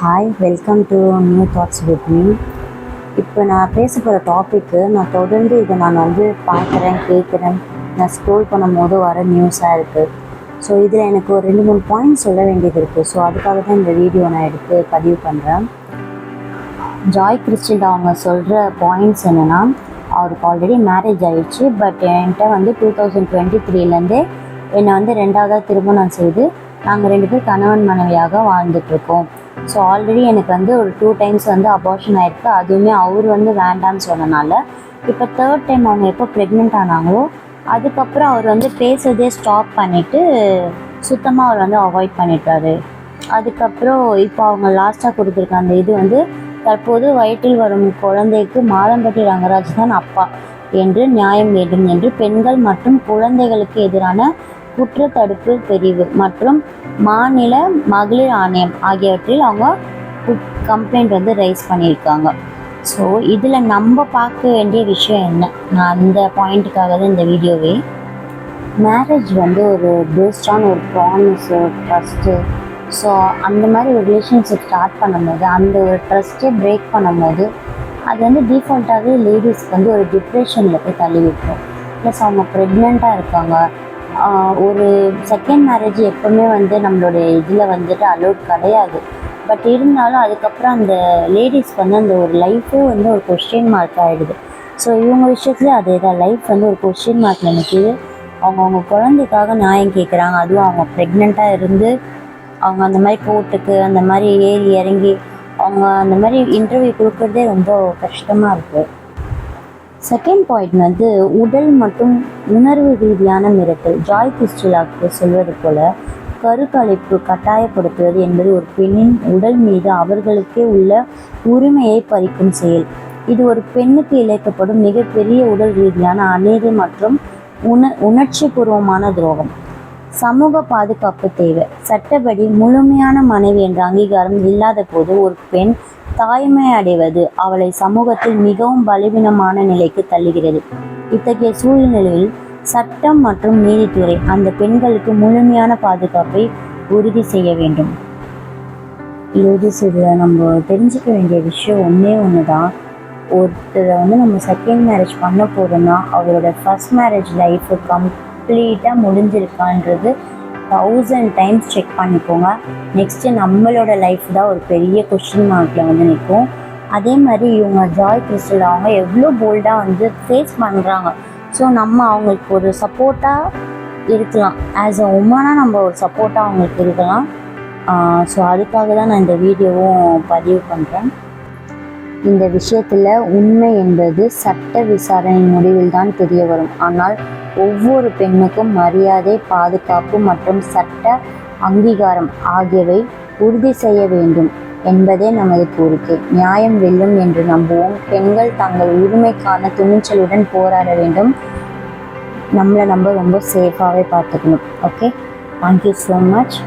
Hi welcome to new thoughts with me இப்போ நான் பேச போகிற டாப்பிக்கு நான் தொடர்ந்து இதை நான் வந்து பார்க்குறேன் கேட்குறேன். நான் ஸ்க்ரோல் பண்ணும்போது வர நியூஸாக இருக்குது ஸோ இதில் எனக்கு ஒரு ரெண்டு மூணு பாயிண்ட் சொல்ல வேண்டியது இருக்குது ஸோ அதுக்காக தான் இந்த வீடியோ நான் எடுத்து பதிவு பண்ணுறேன் ஜாய் கிறிஸ்டில் அவங்க சொல்கிற பாயிண்ட்ஸ் என்னென்னா அவருக்கு ஆல்ரெடி மேரேஜ் ஆயிடுச்சு. பட் என்கிட்ட வந்து டூ தௌசண்ட் டுவெண்ட்டி த்ரீலேருந்தே என்னை வந்து ரெண்டாவதாக திருமணம் செய்து நாங்கள் ரெண்டு பேர் கணவன் மனைவியாக வாழ்ந்துட்டுருக்கோம் ஸோ ஆல்ரெடி எனக்கு வந்து ஒரு டூ டைம்ஸ் வந்து அபார்ஷன் ஆகிருக்கு அதுவுமே அவர் வந்து வேண்டான்னு சொன்னனால. இப்போ தேர்ட் டைம் அவங்க எப்போ ப்ரெக்னென்ட் ஆனாங்களோ அதுக்கப்புறம் அவர் வந்து பேசுறதே ஸ்டாப் பண்ணிவிட்டு சுத்தமாக அவர் வந்து அவாய்ட் பண்ணிட்டாரு. அதுக்கப்புறம் இப்போ அவங்க லாஸ்ட்டாக கொடுத்துருக்க அந்த இது வந்து தற்போது வயிற்றில் வரும் குழந்தைக்கு மாதம்பட்டி ரங்கராஜ் தான் அப்பா என்று நியாயம் வேண்டும் என்று பெண்கள் மற்றும் குழந்தைகளுக்கு எதிரான குற்றத்தடுப்பு பிரிவு மற்றும் மாநில மகளிர் ஆணையம் ஆகியவற்றில் அவங்க கம்ப்ளைண்ட் வந்து ரைஸ் பண்ணியிருக்காங்க. ஸோ இதில் நம்ம பார்க்க வேண்டிய விஷயம் என்ன? நான் அந்த பாயிண்ட்டுக்காக தான் இந்த வீடியோவே மேரேஜ் வந்து ஒரு பேஸ்டான ஒரு ப்ராமிஸு ட்ரஸ்ட்டு ஸோ அந்த மாதிரி ஒரு ரிலேஷன்ஷிப் ஸ்டார்ட் பண்ணும்போது அந்த ஒரு ட்ரஸ்ட்டே பிரேக் பண்ணும்போது அது வந்து டிஃபால்ட்டாகவே லேடிஸ்க்கு வந்து ஒரு டிப்ரெஷனில் போய் தள்ளி விட்டுரும். ப்ளஸ் அவங்க ப்ரெக்னெண்ட்டாக இருக்காங்க. ஒரு செகண்ட் மேரேஜ் எப்போவுமே வந்து நம்மளுடைய இதில் வந்துட்டு அலோட் கிடையாது. பட் இருந்தாலும் அதுக்கப்புறம் அந்த லேடிஸ்க்கு வந்து அந்த ஒரு லைஃபே வந்து ஒரு கொஸ்டின் மார்க் ஆகிடுது ஸோ இவங்க விஷயத்துலேயே அதே தான். லைஃப் வந்து ஒரு கொஸ்டின் மார்க் நினைக்கிது. அவங்கவுங்க குழந்தைக்காக நியாயம் கேட்குறாங்க அதுவும் அவங்க ப்ரெக்னெண்ட்டாக இருந்து அவங்க அந்த மாதிரி கோர்ட்டுக்கு அந்த மாதிரி ஏறி இறங்கி அவங்க அந்த மாதிரி இன்டர்வியூ கொடுக்குறதே ரொம்ப கஷ்டமாக இருக்குது செகண்ட் பாயிண்ட் வந்து உடல் மற்றும் உணர்வு ரீதியான மிரட்டல் ஜாய் கிறிஸ்டலாக்கு சொல்வது போல கருக்கலைப்பு கட்டாயப்படுத்துவது என்பது ஒரு பெண்ணின் உடல் மீது அவர்களுக்கே உள்ள உரிமையை பறிக்கும் செயல். இது ஒரு பெண்ணுக்கு இழைக்கப்படும் மிகப்பெரிய உடல் ரீதியான அநீதி மற்றும் உண உணர்ச்சி பூர்வமான துரோகம். சமூக பாதுகாப்பு தேவை. சட்டப்படி முழுமையான மனைவி என்ற அங்கீகாரம் இல்லாத போது ஒரு பெண் தாய்மை அடைவது அவளை சமூகத்தில் மிகவும் பலவீனமான நிலைக்கு தள்ளுகிறது. இத்தகைய சூழ்நிலையில் சட்டம் மற்றும் நீதித்துறை அந்த பெண்களுக்கு முழுமையான பாதுகாப்பை உறுதி செய்ய வேண்டும். இறுதி இதில் நம்ம தெரிஞ்சுக்க வேண்டிய விஷயம் ஒன்றே ஒன்று தான் ஒருத்தரை வந்து நம்ம செகண்ட் மேரேஜ் பண்ண போகிறோம்னா அவரோட ஃபர்ஸ்ட் மேரேஜ் லைஃப் கம்ப்ளீட்டாக முடிஞ்சிருக்கான்றது தௌசண்ட் டைம்ஸ் செக் பண்ணிக்கோங்க. நெக்ஸ்ட்டு நம்மளோட லைஃப் தான் ஒரு பெரிய கொஷின் மார்க்கில் வந்து நிற்கும் அதே மாதிரி இவங்க ஜாய் கிறிஸ்டல் அவங்க எவ்வளோ போல்டாக வந்து ஃபேஸ் பண்ணுறாங்க ஸோ நம்ம அவங்களுக்கு ஒரு சப்போர்ட்டாக இருக்கலாம். ஆஸ் அ உமனாக நம்ம ஒரு சப்போர்ட்டாக அவங்களுக்கு இருக்கலாம். ஸோ அதுக்காக தான் நான் இந்த வீடியோவும் பதிவு பண்ணுறேன் இந்த விஷயத்தில் உண்மை என்பது சட்ட விசாரணை முடிவில் தான் தெரிய வரும். ஆனால் ஒவ்வொரு பெண்ணுக்கும் மரியாதை பாதுகாப்பு மற்றும் சட்ட அங்கீகாரம் ஆகியவை உறுதி செய்ய வேண்டும் என்பதே நமது கோரிக்கை. நியாயம் வெல்லும் என்று நம்புவோம். பெண்கள் தங்கள் உரிமைக்கான துணிச்சலுடன் போராட வேண்டும். நம்மளை நம்ம ரொம்ப சேஃபாகவே பார்த்துக்கணும். Okay thank you so much